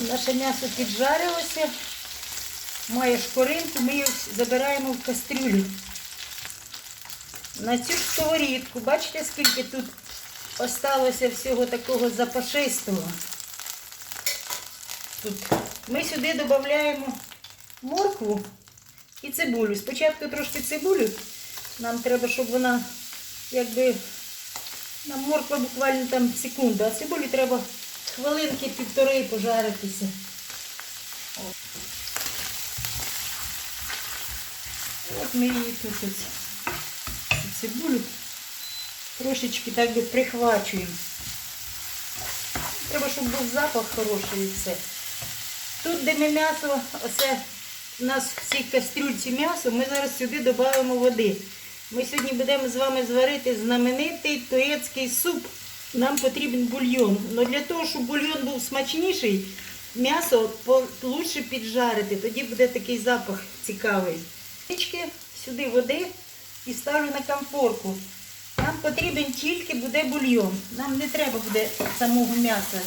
Наше м'ясо піджарилося, має шкоринку, ми його забираємо в кастрюлю. На цю сковорідку, бачите, скільки тут осталося всього такого запашистого. Тут. Ми сюди додаємо моркву і цибулю. Спочатку трошки цибулю. Нам треба, щоб вона якби нам морква буквально там секунду, а цибулі треба хвилинки півтори пожаритися. От ми її тут ось, цибулю трошечки так би прихвачуємо. Треба, щоб був запах хороший і все. Тут, де ми м'ясо, оце у нас в цій кастрюльці м'ясо, ми зараз сюди додаємо води. Ми сьогодні будемо з вами зварити знаменитий турецький суп. Нам потрібен бульйон. Але для того, щоб бульйон був смачніший, м'ясо лучше піджарити. Тоді буде такий запах цікавий. Сюди води і ставлю на комфорку. Нам потрібен тільки буде бульйон. Нам не треба буде самого м'яса.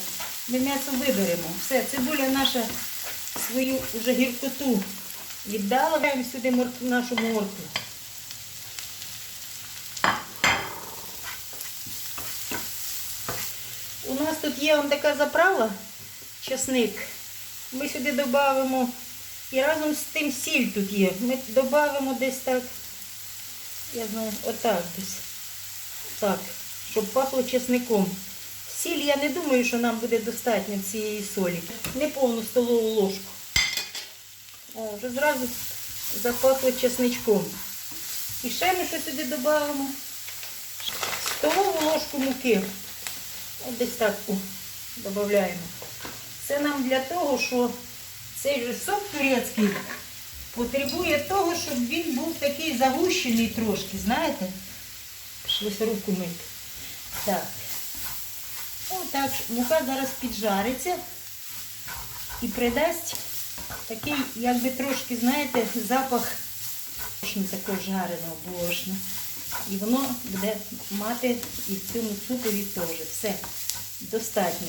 Ми м'ясо виберемо. Все, цибуля наша свою вже гіркоту віддала. Даємо сюди нашу моркву. У нас тут є он така заправа, часник. Ми сюди додамо і разом з тим сіль тут є. Ми додамо десь так, я знаю, отак десь. Так, щоб пахло чесником. Сіль я не думаю, що нам буде достатньо цієї солі. Не повну столову ложку. О, вже зразу запахло чесничком. І ще ми що сюди додамо? Столову ложку муки. От десь так додаємо. Це нам для того, що цей же сок турецький потребує того, щоб він був такий загущений трошки, знаєте? Пішлося руку мити. Так. Отак, мука зараз піджариться і придасть такий, якби трошки, знаєте, запах такого жареного борошна. І воно буде мати і в цьому супові теж. Все, достатньо.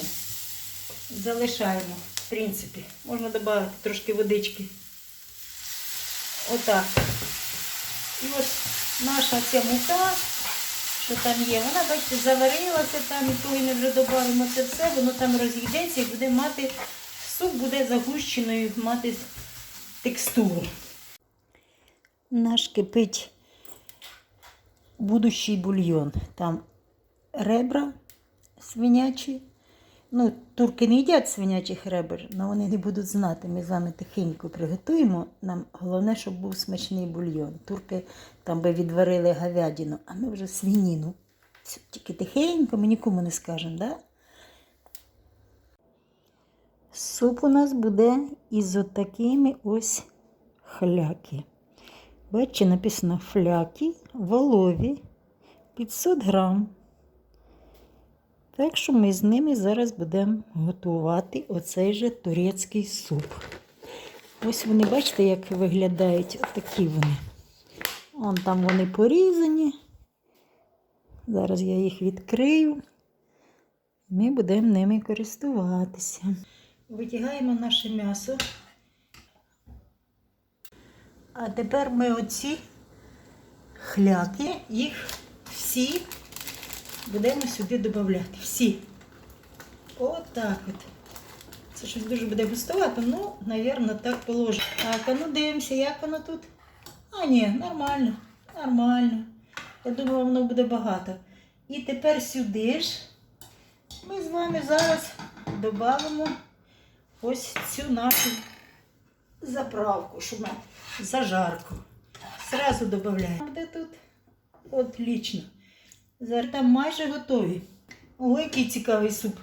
Залишаємо, в принципі. Можна додати трошки водички. Отак. І от наша ця мука, що там є, вона, бачите, заварилася там, і коли ми вже додаємо це все, воно там розійдеться і буде мати, суп буде загущеною, мати текстуру. Наш кипить будущий бульйон. Там ребра свинячі. Ну, турки не їдять свинячих ребер, але вони не будуть знати. Ми з вами тихенько приготуємо. Нам головне, щоб був смачний бульйон. Турки там би відварили говядину, а ми вже свиніну. Тільки тихенько, ми нікому не скажемо, да? Суп у нас буде із отакими ось хляки. Бачите, написано фляки волові 500 грам. Так що ми з ними зараз будемо готувати оцей же турецький суп. Ось вони, бачите, як виглядають отакі вони. Вон там вони порізані. Зараз я їх відкрию. Ми будемо ними користуватися. Витягаємо наше м'ясо. А тепер ми оці хляки, їх всі будемо сюди додати. Всі. Отак от. Це щось дуже буде густовато, ну, напевно, так положено. Так, а ну дивимося, як воно тут. А, ні, нормально, нормально. Я думала, воно буде багато. І тепер сюди ж ми з вами зараз додамо ось цю нашу заправку, ми зажарку. Зразу додаємо. Де тут? Отлично. Там майже готові. Ого, який цікавий суп.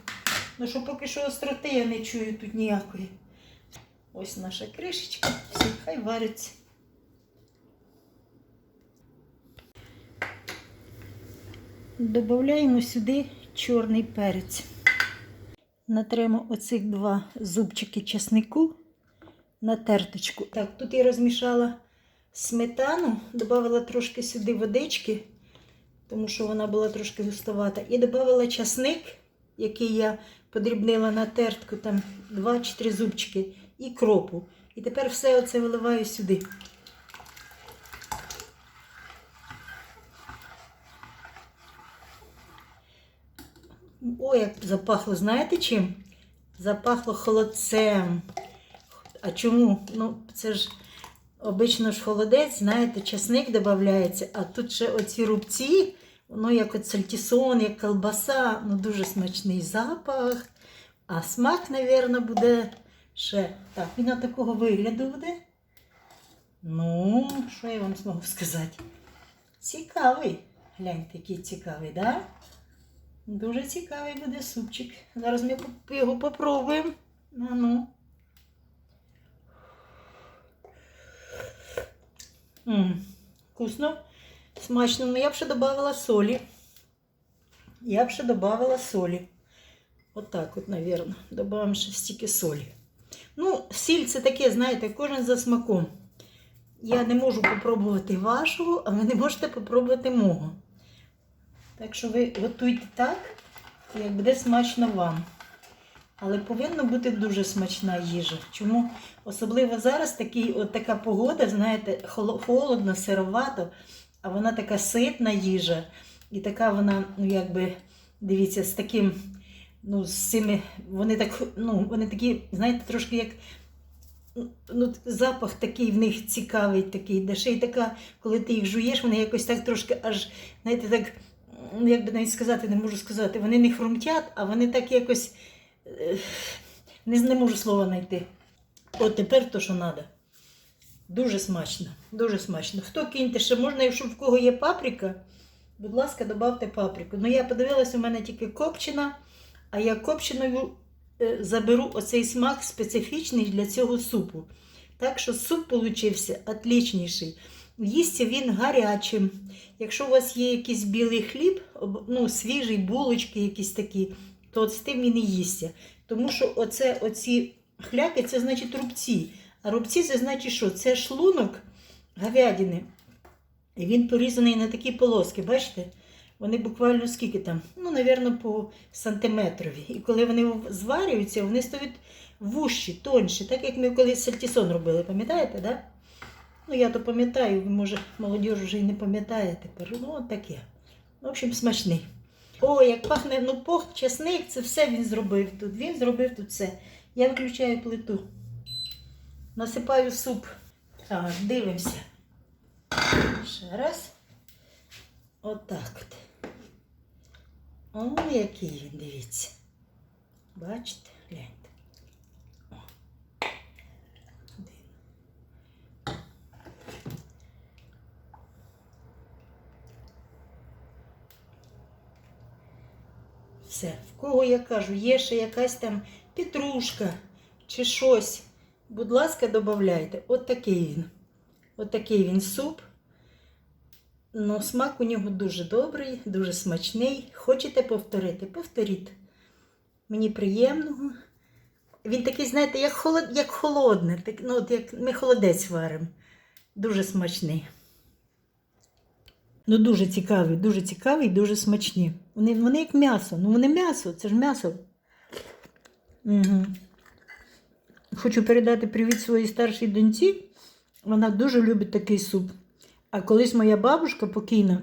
Ну що поки що остроти я не чую тут ніякої. Ось наша кришечка. Все, хай вариться. Додаємо сюди чорний перець. Натремо оцих два зубчики часнику на терточку. Так, тут я розмішала сметану, додала трошки сюди водички, тому що вона була трошки густовата. І додала часник, який я подрібнила на тертку там 2 чи 3 зубчики і кропу. І тепер все оце виливаю сюди. Ой, як запахло, знаєте чим? Запахло холодцем. А чому? Ну, це ж обично ж холодець, знаєте, часник додається, а тут ще оці рубці, воно як от сальтісон, як колбаса, ну дуже смачний запах. А смак, мабуть, буде ще. Так, він от такого вигляду буде. Ну, що я вам зможу сказати? Цікавий. Гляньте, який цікавий, так? Да? Дуже цікавий буде супчик. Зараз ми його попробуємо. А ну. М, Вкусно, смачно. Ну я б ще додавала солі. Я б ще додавала солі. Отак от, мабуть. Добавимо ще стільки солі. Ну, сіль це таке, знаєте, кожен за смаком. Я не можу попробувати вашого, а ви не можете попробувати мого. Так що ви готуйте так, як буде смачно вам. Але повинна бути дуже смачна їжа. Чому? Особливо зараз такий, от така погода, знаєте, холодно, сировато, а вона така ситна їжа. І така вона, ну якби, дивіться, з таким, ну, з цими, вони так, ну, вони такі, знаєте, трошки як. Ну, запах такий в них цікавий такий, де ще й така, коли ти їх жуєш, вони якось так трошки аж, знаєте, так, як би навіть сказати, не можу сказати, вони не хрумтять, а вони так якось, не, не можу слова знайти. От тепер то, що треба. Дуже смачно, дуже смачно. Хто киньте ще можна, якщо в кого є паприка, будь ласка, додавте паприку. Ну я подивилася, у мене тільки копчена, а я копченою е, заберу оцей смак специфічний для цього супу. Так що суп получився отличніший. Їсться він гарячим. Якщо у вас є якийсь білий хліб, ну, свіжий, булочки якісь такі, то з тим він і їсться. Тому що оце, оці хляки це значить рубці. А рубці це значить що? Це шлунок говядини. І він порізаний на такі полоски, бачите? Вони буквально скільки там? Ну, напевно, по сантиметрові. І коли вони зварюються, вони стають вужчі, тонші, так як ми колись сальтісон робили, пам'ятаєте, да? Ну, я то пам'ятаю, може, молодь вже і не пам'ятає тепер. Ну, от таке. В общем, смачний. О, як пахне, ну пох, часник, це все він зробив тут. Він зробив тут все. Я виключаю плиту. Насипаю суп. Так, дивимося. Ще раз. Отак от. О, який він, дивіться. Бачите? Гляньте. Все. В кого я кажу, є ще якась там петрушка чи щось. Будь ласка, додавайте. От такий він. От такий він суп. Ну, смак у нього дуже добрий, дуже смачний. Хочете повторити? Повторіть. Мені приємного. Він такий, знаєте, як, холод, як холодний. Так, ну, от як ми холодець варимо. Дуже смачний. Ну, дуже цікавий, дуже цікавий, дуже смачні. Вони, вони як м'ясо. Ну, вони м'ясо, це ж м'ясо. Угу. Хочу передати привіт своїй старшій доньці. Вона дуже любить такий суп. А колись моя бабушка покійна,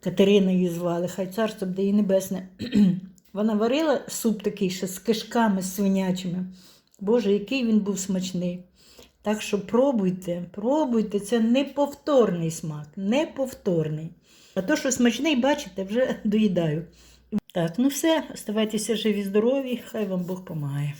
Катерина її звали, хай царство буде її небесне. Вона варила суп такий ще з кишками свинячими. Боже, який він був смачний. Так що пробуйте, пробуйте, це неповторний смак, неповторний. А то, що смачний, бачите, вже доїдаю. Так, ну все, оставайтеся живі, здорові, хай вам Бог помагає.